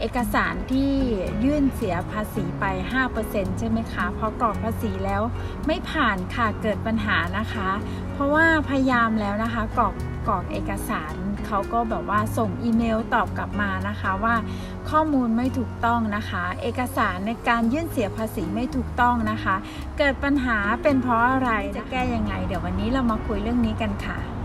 เอกสารที่ยื่นเสียภาษีไป 5%ใช่ไหมคะพอกรอกภาษีแล้วไม่ผ่านค่ะเกิดปัญหานะคะ เพราะว่าพยายามแล้วนะคะกรอกกรอกเอกสารเขาก็แบบว่าส่งอีเมลตอบกลับมานะคะว่าข้อมูลไม่ถูกต้องนะคะ เอกสารในการยื่นเสียภาษีไม่ถูกต้องนะคะ เกิดปัญหาเป็นเพราะอะไรจะแก้ยังไง เดี๋ยววันนี้เรามาคุยเรื่องนี้กันค่ะ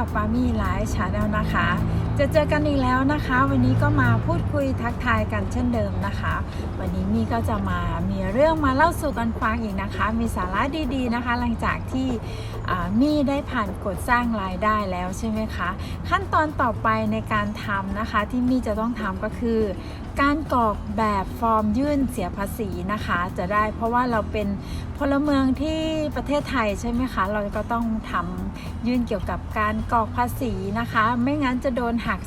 กับปามี่ไลฟ์ชาแนลนะคะ จะเจอกันอีกแล้วนะคะ วันนี้ก็มาพูดคุยทักทายกันเช่นเดิมนะคะ วันนี้มี่ก็จะมามีเรื่องมาเล่าสู่กันฟังอีกนะคะ มีสาระดีๆนะคะ หลังจากที่มี่ได้ผ่านกฎสร้างรายได้แล้วใช่ไหมคะ ขั้นตอนต่อไปในการทำนะคะที่มี่จะต้องทำก็คือการกรอกแบบฟอร์มยื่นเสียภาษีนะคะ จะได้เพราะว่าเราเป็นพลเมืองที่ประเทศไทยใช่ไหมคะ เราก็ต้องทำยื่นเกี่ยวกับการกรอกภาษีนะคะ ไม่งั้นจะโดนหัก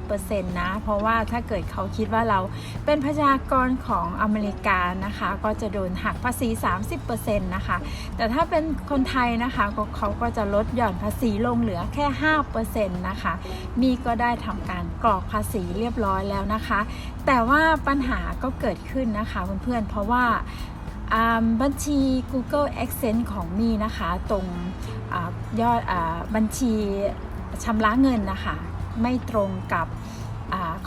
30%นะ เพราะว่าถ้าเกิดเขาคิดว่าเราเป็นประชากรของอเมริกานะคะ ก็จะโดนหักภาษี 30%นะคะ แต่ถ้าเป็นคนไทยนะคะเขาก็จะลดหย่อนภาษีลงเหลือแค่ 5%นะคะ มีก็ได้ทำการกรอกภาษีเรียบร้อยแล้วนะคะแต่ว่าปัญหาก็เกิดขึ้นนะคะเพื่อนๆเพราะว่าบัญชี Google Accent ของมีนะคะตรงอยอดอบัญชีชำระเงินนะคะไม่ตรงกับ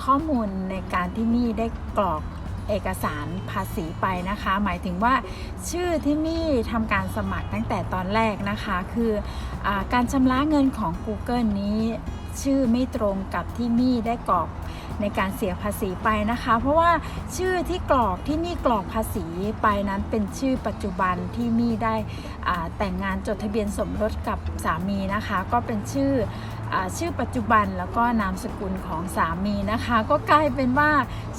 ข้อมูลในการที่มี่ได้กรอกเอกสารภาษีไปนะคะ หมายถึงว่าชื่อที่มี่ทำการสมัครตั้งแต่ตอนแรกนะคะ คืออการชำระเงินของ Google นี้ชื่อไม่ตรงกับที่มี่ได้กรอก ในการเสียภาษีไปนะคะ เพราะว่าชื่อที่กรอกที่มี่กรอกภาษีไปนั้นเป็นชื่อปัจจุบันที่มี่ได้แต่งงานจดทะเบียนสมรสกับสามีนะคะ ก็เป็นชื่อ ชื่อปัจจุบันแล้วก็นามสกุลของสามีนะคะ ก็กลายเป็นว่า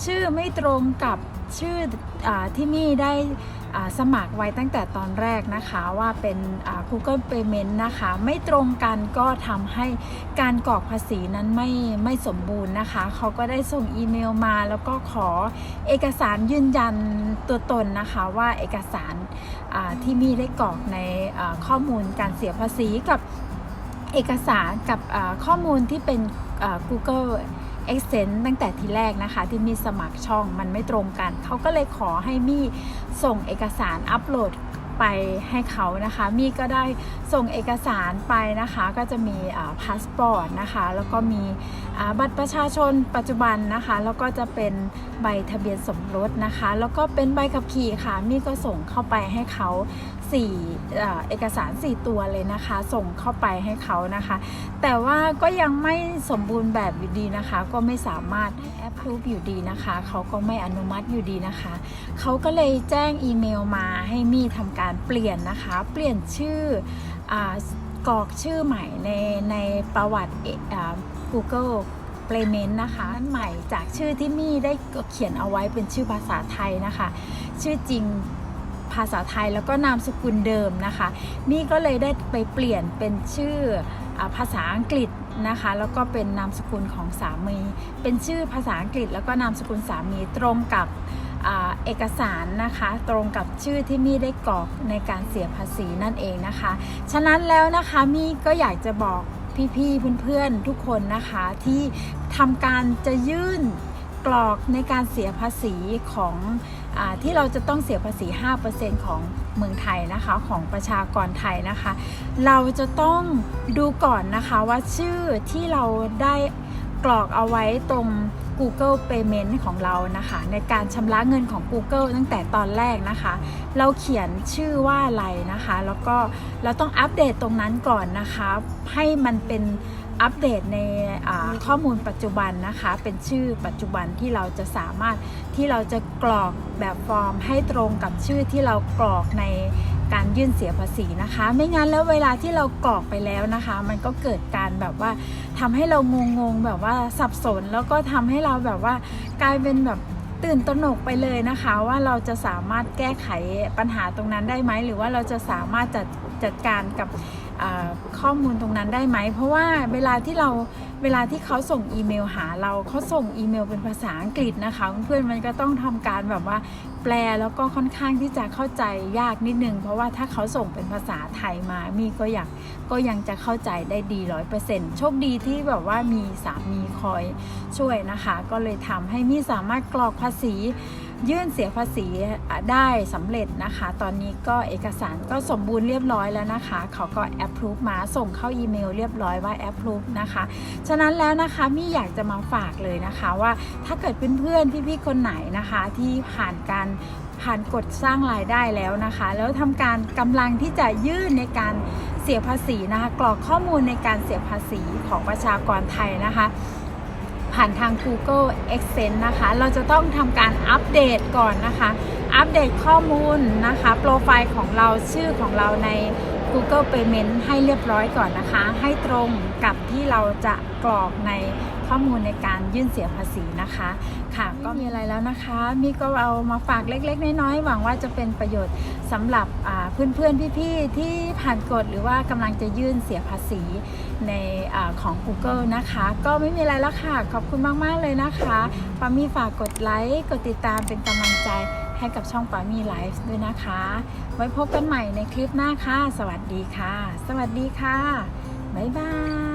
ชื่อไม่ตรงกับชื่ออที่มี่ได้สมัครไว้ตั้งแต่ตอนแรกนะคะว่าเป็น Google Payment นะคะ ไม่ตรงกันก็ทำให้การกรอกภาษีนั้นไม่ไม่สมบูรณ์นะคะ เขาก็ได้ส่งอีเมลมา แล้วก็ขอเอกสารยืนยันตัวตนนะคะ ว่าเอกสารที่มีได้กรอกในข้อมูลการเสียภาษีกับ เอกสารกับข้อมูลที่เป็น Google Accent ตั้งแต่ทีแรกนะคะ ที่มีสมัครช่องมันไม่ตรงกัน เขาก็เลยขอให้มี่ส่งเอกสารอัปโหลดไปให้เขานะคะ มี่ก็ได้ส่งเอกสารไปนะคะ ก็จะมีพาสปอร์ตนะคะ แล้วก็มีบัตรประชาชนปัจจุบันนะคะ แล้วก็จะเป็นใบทะเบียนสมรสนะคะ แล้วก็เป็นใบขับขี่ค่ะ มี่ก็ส่งเข้าไปให้เขา สี่เอกสาร 4 ตัวเลยนะคะ ส่งเข้าไปให้เขานะคะ แต่ว่าก็ยังไม่สมบูรณ์แบบอยู่ดีนะคะ ก็ไม่สามารถแอปพรูฟอยู่ดีนะคะ เขาก็ไม่อนุมัติอยู่ดีนะคะ เขาก็เลยแจ้งอีเมลมาให้มี่ทำการเปลี่ยนนะคะ เปลี่ยนชื่ออากรอกชื่อใหม่ในในประวัติ Google Payment นะคะนั่นใหม่จากชื่อที่มี่ได้เขียนเอาไว้เป็นชื่อภาษาไทยนะคะ ชื่อจริง ภาษาไทยแล้วก็นามสกุลเดิมนะคะ มี่ก็เลยได้ไปเปลี่ยนเป็นชื่ออภาษาอังกฤษนะคะแล้วก็เป็นนามสกุลของสามี เป็นชื่อภาษาอังกฤษ แล้วก็นามสกุลสามีตรงกับเอกสารนะคะตรงกับชื่อที่มี่ได้กรอกในการเสียภาษีนั่นเองนะคะ ฉะนั้นแล้วนะคะมี่ก็อยากจะบอกพี่ๆเพื่อนๆทุกคนนะคะที่ทำการจะยื่นกรอกในการเสียภาษีของ ที่เราจะต้องเสียภาษี 5%ของเมืองไทยนะคะของประชากรไทยนะคะ เราจะต้องดูก่อนนะคะว่าชื่อที่เราได้กรอกเอาไว้ตรง Google Payment ของเรานะคะ ในการชำระเงินของ Google ตั้งแต่ตอนแรกนะคะ เราเขียนชื่อว่าอะไรนะคะ แล้วก็เราต้องอัปเดตตรงนั้นก่อนนะคะ ให้มันเป็น อัปเดตในอ่าข้อมูลปัจจุบันนะคะ เป็นชื่อปัจจุบันที่เราจะสามารถที่เราจะกรอกแบบฟอร์มให้ตรงกับชื่อที่เรากรอกในการยื่นเสียภาษีนะคะ ไม่งั้นแล้วเวลาที่เรากรอกไปแล้วนะคะ มันก็เกิดการแบบว่าำให้เรางงๆแบบว่าสับสน แล้วก็ทำให้เราแบบว่ากลายเป็นแบบตื่นตระหนกไปเลยนะคะ ว่าเราจะสามารถแก้ไขปัญหาตรงนั้นได้ไหมหรือว่าเราจะสามารถจัดจัดการกับอ่า ข้อมูลตรงนั้นได้ไหม เพราะว่าเวลาที่เราเวลาที่เขาส่งอีเมลหาเราเขาส่งอีเมลเป็นภาษาอังกฤษนะคะเพื่อนๆมันก็ต้องทำการแบบว่าแปลแล้วก็ค่อนข้างที่จะเข้าใจยากนิดนึง เพราะว่าถ้าเขาส่งเป็นภาษาไทยมามีก็อยากก็ยังจะเข้าใจได้ดีร้อยเปอร์เซ็นต์โชคดีที่แบบว่ามีสามีคอยช่วยนะคะ ก็เลยทำให้มีสามารถกรอกภาษี ยื่นเสียภาษีได้สำเร็จนะคะ ตอนนี้ก็เอกสารก็สมบูรณ์เรียบร้อยแล้วนะคะ เขาก็ approve มาส่งเข้าอีเมลเรียบร้อยว่า approve นะคะ ฉะนั้นแล้วนะคะมี่อยากจะมาฝากเลยนะคะว่าถ้าเกิดเพื่อนๆพี่ๆคนไหนนะคะที่ผ่านการผ่านกฎสร้างรายได้แล้วนะคะ แล้วทำการกำลังที่จะยื่นในการเสียภาษีนะคะ กรอกข้อมูลในการเสียภาษีของประชากรไทยนะคะ ผ่านทาง Google Excense นะคะ เราจะต้องทำการอัปเดตก่อนนะคะ อัปเดตข้อมูลนะคะ โปรไฟล์ของเราชื่อของเราใน Google Payment ให้เรียบร้อยก่อนนะคะ ให้ตรงกับที่เราจะกรอกใน ข้อมูลในการยื่นเสียภาษีนะคะ ค่ะก็มีอะไรแล้วนะคะมีก็เอามาฝากเล็ก ๆ น้อยๆหวังว่าจะเป็นประโยชน์สำหรับเพื่อนๆพี่ๆที่ผ่านกฎหรือว่ากำลังจะยื่นเสียภาษีในอของ Google นะคะ ก็ไม่มีอะไรแล้วค่ะขอบคุณมากๆเลยนะคะปามีฝากกดไลค์กดติดตามเป็นกำลังใจให้กับช่องปามีไลฟ์ด้วยนะคะ ไว้พบกันใหม่ในคลิปหน้าค่ะ สวัสดีค่ะ สวัสดีค่ะ บ๊ายบาย